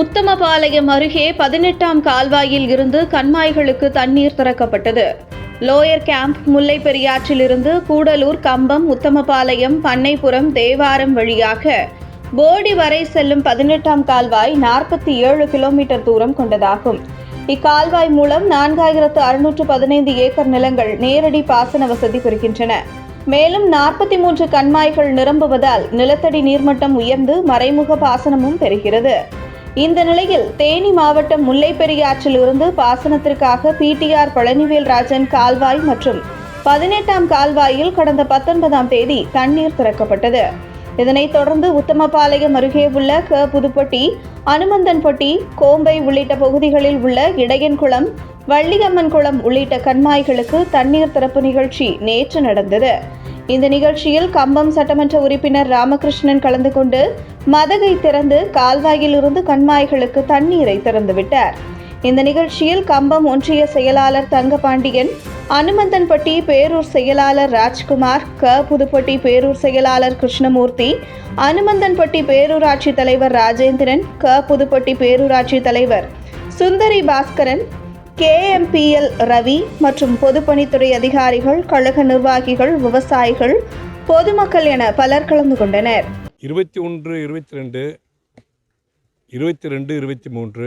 உத்தமபாளையம் அருகே பதினெட்டாம் கால்வாயில் இருந்து கண்மாய்களுக்கு தண்ணீர் திறக்கப்பட்டது. லோயர் கேம்ப் முல்லை பெரியாற்றிலிருந்து கூடலூர் கம்பம் உத்தமபாளையம் பண்ணைப்புறம் தேவாரம் வழியாக போடி வரை செல்லும் பதினெட்டாம் கால்வாய் நாற்பத்தி ஏழு கிலோமீட்டர் தூரம் கொண்டதாகும். இக்கால்வாய் மூலம் நான்காயிரத்து அறுநூற்று பதினைந்து ஏக்கர் நிலங்கள் நேரடி பாசன வசதி பெறுகின்றன. மேலும் நாற்பத்தி மூன்று கண்மாய்கள் நிரம்புவதால் நிலத்தடி நீர்மட்டம் உயர்ந்து மறைமுக பாசனமும் பெறுகிறது. இந்த நிலையில் தேனி மாவட்டம் முல்லைப்பெரியாற்றிலிருந்து பாசனத்திற்காக பிடிஆர் பழனிவேல் ராஜன் கால்வாய் மற்றும் பதினெட்டாம் கால்வாயில் கடந்த பத்தொன்பதாம் தேதி தண்ணீர் திறக்கப்பட்டது. இதனைத் தொடர்ந்து உத்தமபாளையம் அருகே உள்ள க. புதுப்பட்டி அனுமந்தன்பட்டி கோம்பை உள்ளிட்ட பகுதிகளில் உள்ள இடையன்குளம் வள்ளியம்மன் குளம் உள்ளிட்ட கண்மாய்களுக்கு தண்ணீர் திறப்பு நிகழ்ச்சி நேற்று நடந்தது. இந்த நிகழ்ச்சியில் கம்பம் சட்டமன்ற உறுப்பினர் ராமகிருஷ்ணன் கலந்து கொண்டு மதகை திறந்து கால்வாயிலிருந்து கண்மாய்களுக்கு தண்ணீரை திறந்துவிட்டார் இந்த நிகழ்ச்சியில் கம்பம் ஒன்றிய செயலாளர் தங்கபாண்டியன் அனுமந்தன்பட்டி பேரூர் செயலாளர் ராஜ்குமார் க. புதுப்பட்டி பேரூர் செயலாளர் கிருஷ்ணமூர்த்தி அனுமந்தன்பட்டி பேரூராட்சி தலைவர் ராஜேந்திரன் க. புதுப்பட்டி பேரூராட்சி தலைவர் சுந்தரி பாஸ்கரன் கேஎம்பிஎல் ரவி மற்றும் பொதுப்பணித்துறை அதிகாரிகள் கழக நிர்வாகிகள் விவசாயிகள் பொதுமக்கள் என பலர் கலந்து கொண்டனர். இருபத்தி ஒன்று இருபத்தி ரெண்டு இருபத்தி ரெண்டு இருபத்தி மூன்று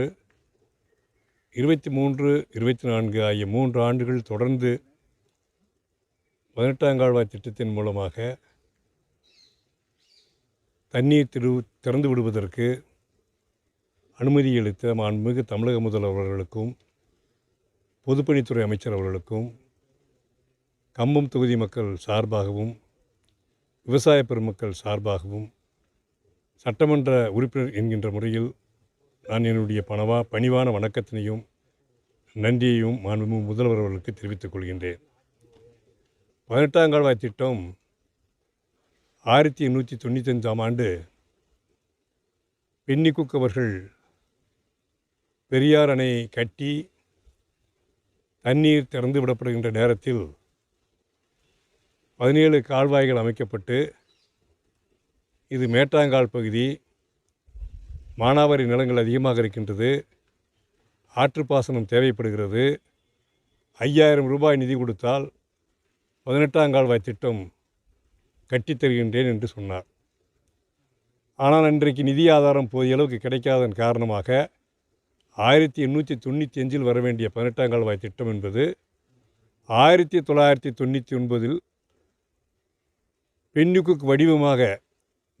இருபத்தி மூன்று இருபத்தி நான்கு ஆகிய மூன்று ஆண்டுகள் தொடர்ந்து பதினெட்டாம் கால்வாய் திட்டத்தின் மூலமாக தண்ணீர் திரு திறந்து விடுவதற்கு அனுமதி அளித்த மாண்புமிகு தமிழக முதல்வர்களுக்கும் பொதுப்பணித்துறை அமைச்சர் அவர்களுக்கும் கம்பம் தொகுதி மக்கள் சார்பாகவும் விவசாய பெருமக்கள் சார்பாகவும் சட்டமன்ற உறுப்பினர் என்கின்ற முறையில் நான் என்னுடைய பணவா பணிவான வணக்கத்தினையும் நன்றியையும் மாண்புமிகு முதல்வர் அவர்களுக்கு தெரிவித்துக் கொள்கின்றேன். பதினெட்டாம் கால்வாய் திட்டம் ஆயிரத்தி எண்ணூற்றி தொண்ணூத்தஞ்சாம் ஆண்டு பென்னிக்குக் அவர்கள் பெரியார் அணை கட்டி தண்ணீர் திறந்து விடப்படுகின்ற நேரத்தில் பதினேழு கால்வாய்கள் அமைக்கப்பட்டு இது மேட்டாங்கால் பகுதி மானாவாரி நிலங்கள் அதிகமாக இருக்கின்றது. ஆற்றுப்பாசனம் தேவைப்படுகிறது. ஐயாயிரம் ரூபாய் நிதி கொடுத்தால் பதினெட்டாம் கால்வாய் திட்டம் கட்டித் தருகின்றேன் என்று சொன்னார். ஆனால் அன்றைக்கு நிதி ஆதாரம் போதிய அளவுக்கு கிடைக்காதன் காரணமாக ஆயிரத்தி எண்ணூற்றி தொண்ணூற்றி அஞ்சில் வர வேண்டிய பதினெட்டாம் கால்வாய் திட்டம் என்பது ஆயிரத்தி தொள்ளாயிரத்தி தொண்ணூற்றி ஒன்பதில் பெண்ணுக்கு வடிவமாக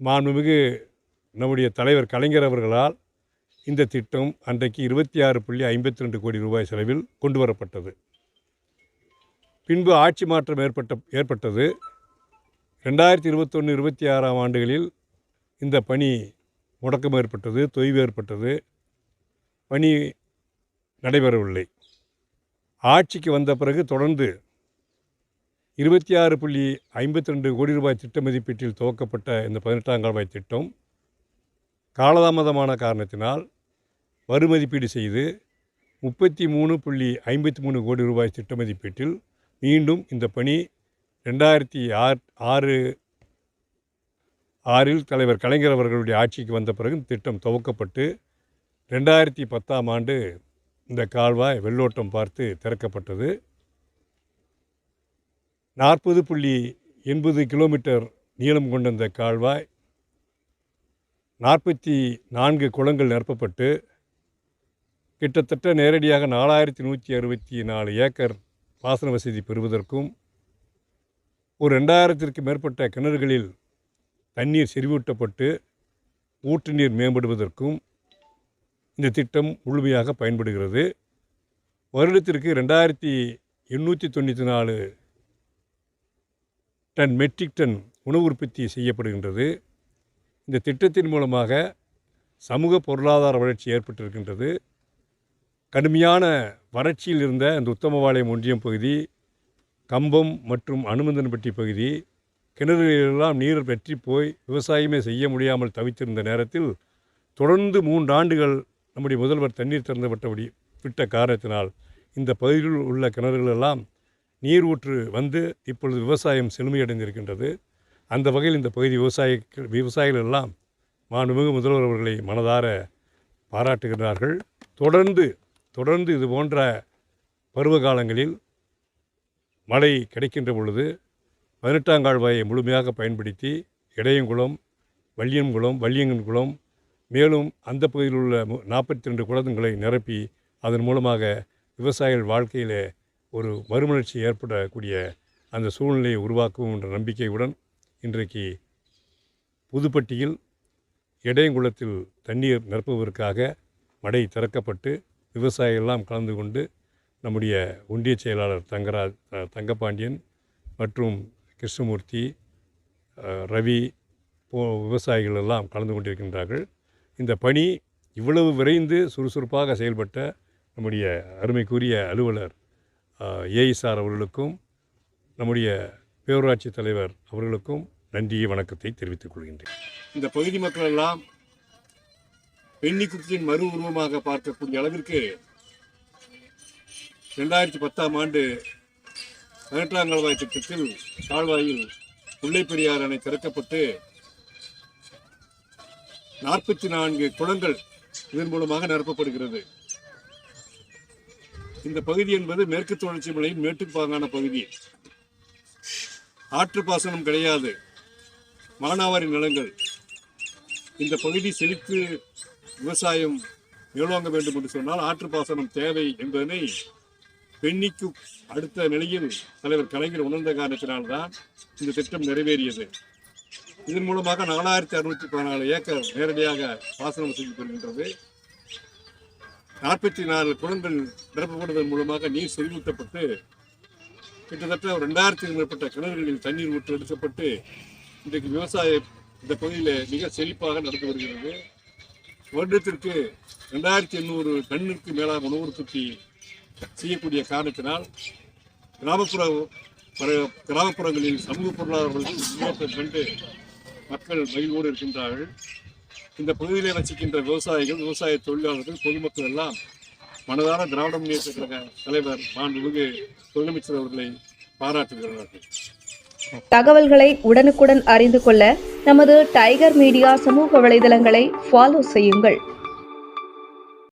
மாண்புமிகு நம்முடைய தலைவர் கலைஞர் அவர்களால் இந்த திட்டம் அன்றைக்கு இருபத்தி ஆறு புள்ளி ஐம்பத்தி ரெண்டு கோடி ரூபாய் செலவில் கொண்டு வரப்பட்டது. பின்பு ஆட்சி மாற்றம் ஏற்பட்ட ஏற்பட்டது ரெண்டாயிரத்தி இருபத்தொன்று இருபத்தி ஆறாம் ஆண்டுகளில் இந்த பணி முடக்கம் ஏற்பட்டது தொய்வு ஏற்பட்டது. பணி நடைபெறவில்லை. ஆட்சிக்கு வந்த பிறகு தொடர்ந்து இருபத்தி ஆறு புள்ளி ஐம்பத்தி ரெண்டு கோடி ரூபாய் திட்ட மதிப்பீட்டில் துவக்கப்பட்ட இந்த பதினெட்டாம் கால்வாய் திட்டம் காலதாமதமான காரணத்தினால் மறுமதிப்பீடு செய்து முப்பத்தி மூணு புள்ளி ஐம்பத்தி மூணு கோடி ரூபாய் திட்ட மதிப்பீட்டில் மீண்டும் இந்த பணி ரெண்டாயிரத்தி ஆறு ஆறு ஆறில் தலைவர் கலைஞர் அவர்களுடைய ஆட்சிக்கு வந்த பிறகு திட்டம் துவக்கப்பட்டு ரெண்டாயிரத்தி பத்தாம் ஆண்டு இந்த கால்வாய் வெள்ளோட்டம் பார்த்து திறக்கப்பட்டது. நாற்பது புள்ளி எண்பது கிலோமீட்டர் நீளம் கொண்ட இந்த கால்வாய் நாற்பத்தி நான்கு குளங்கள் நிரப்பப்பட்டு கிட்டத்தட்ட நேரடியாக நாலாயிரத்தி நூற்றி அறுபத்தி நாலு ஏக்கர் பாசன வசதி பெறுவதற்கும் ஒரு ரெண்டாயிரத்திற்கு மேற்பட்ட கிணறுகளில் தண்ணீர் செறிவூட்டப்பட்டு ஊற்று நீர் மேம்படுவதற்கும் இந்த திட்டம் முழுமையாக பயன்படுகிறது. வருடத்திற்கு ரெண்டாயிரத்தி எண்ணூற்றி தொண்ணூற்றி நாலு டன் மெட்ரிக் டன் உணவு உற்பத்தி செய்யப்படுகின்றது. இந்த திட்டத்தின் மூலமாக சமூக பொருளாதார வளர்ச்சி ஏற்பட்டிருக்கின்றது. கடுமையான வறட்சியில் இருந்த இந்த உத்தமபாளையம் ஒன்றியம் பகுதி கம்பம் மற்றும் அனுமந்தன்பட்டி பகுதி கிணறுகளெல்லாம் நீர் வெற்றி போய் விவசாயமே செய்ய முடியாமல் தவித்திருந்த நேரத்தில் தொடர்ந்து மூன்று ஆண்டுகள் நம்முடைய முதல்வர் தண்ணீர் திறந்துவிட்டபடி விட்ட காரணத்தினால் இந்த பகுதியில் உள்ள கிணறுகளெல்லாம் நீர் ஊற்று வந்து இப்பொழுது விவசாயம் செழுமையடைந்திருக்கின்றது. அந்த வகையில் இந்த பகுதி விவசாய விவசாயிகள் எல்லாம் மாண்புமிகு முதல்வர் அவர்களை மனதார பாராட்டுகிறார்கள் தொடர்ந்து தொடர்ந்து இது போன்ற பருவ காலங்களில் மழை கிடைக்கின்ற பொழுது பதினெட்டாம் கால்வாயை முழுமையாக பயன்படுத்தி இடையங்குளம் வள்ளியங்குளம் குளம் மேலும் அந்த பகுதியில் உள்ள நாற்பத்தி ரெண்டு குளங்களை நிரப்பி அதன் மூலமாக விவசாயிகள் வாழ்க்கையில் ஒரு மறுமலர்ச்சி ஏற்படக்கூடிய அந்த சூழ்நிலையை உருவாக்கும் என்ற நம்பிக்கையுடன் இன்றைக்கு புதுப்பட்டியில் இடையங்குளத்தில் தண்ணீர் நிரப்புவதற்காக மடை திறக்கப்பட்டு விவசாயிகள் எல்லாம் கலந்து கொண்டு நம்முடைய ஒன்றிய செயலாளர் தங்கராஜ் தங்கபாண்டியன் மற்றும் கிருஷ்ணமூர்த்தி ரவி போ விவசாயிகள் எல்லாம் கலந்து கொண்டிருக்கின்றார்கள். இந்த பணி இவ்வளவு விரைந்து சுறுசுறுப்பாக செயல்பட்ட நம்முடைய அருமைக்குரிய அலுவலர் ஏஇசார் அவர்களுக்கும் நம்முடைய பேரூராட்சி தலைவர் அவர்களுக்கும் நன்றியை வணக்கத்தை தெரிவித்துக் கொள்கின்றேன். இந்த பகுதி மக்கள் எல்லாம் பெண்ணிக்குத்தியின் மறு உருவமாக பார்க்கக்கூடிய அளவிற்கு ரெண்டாயிரத்தி பத்தாம் ஆண்டு பதினெட்டாம் கால்வாய் திட்டத்தில் கால்வாயில் முல்லை பெரியார் அணை திறக்கப்பட்டு நாற்பத்தி நான்கு குளங்கள் இதன் மூலமாக நிரப்பப்படுகிறது. இந்த பகுதி என்பது மேற்கு தொடர்ச்சி மலையின் மேட்டுப்பாங்கான பகுதி. ஆற்று பாசனம் கிடையாது. மானாவாரி நிலங்கள். இந்த பகுதி செழித்து விவசாயம் மேலோங்க வேண்டும் என்று சொன்னால் ஆற்று பாசனம் தேவை என்பதனை பெண்ணிக்கு அடுத்த நிலையில் தலைவர் கலைஞர் உணர்ந்த காரணத்தினால்தான் இந்த திட்டம் நிறைவேறியது. இதன் மூலமாக நாலாயிரத்தி அறுநூத்தி பதினாலு ஏக்கர் நேரடியாக பாசனம் செய்து பெறுகின்றது நாற்பத்தி நாலு குளங்கள் நிரப்பப்படுவதன் மூலமாக நீர் செறிவூட்டப்பட்டு கிட்டத்தட்ட ஒரு ரெண்டாயிரத்துக்கும் மேற்பட்ட கிணறுகளில் தண்ணீர் ஊற்று எடுக்கப்பட்டு இன்றைக்கு விவசாய இந்த பகுதியில் மிக செழிப்பாக நடந்து வருகிறது. வருடத்திற்கு ரெண்டாயிரத்தி எண்ணூறு டன்னுக்கு மேலாக உணவு உற்பத்தி செய்யக்கூடிய காரணத்தினால் கிராமப்புற கிராமப்புறங்களில் சமூக பொருளாதாரங்களுக்கு முன்னேற்றம் கண்டு மக்கள் மகிழ்வோடு இருக்கின்றார்கள். இந்த பகுதியில் வசிக்கின்ற விவசாயிகள் விவசாய தொழிலாளர்கள் பொதுமக்கள் எல்லாம் மனதார திராவிட முன்னேற்ற கழக தலைவர் மாண்புமிகு முதலமைச்சர் அவர்களை பாராட்டுகிறார்கள். தகவல்களை உடனுக்குடன் அறிந்து கொள்ள நமது டைகர் மீடியா சமூக வலைதளங்களை ஃபாலோ செய்யுங்கள்.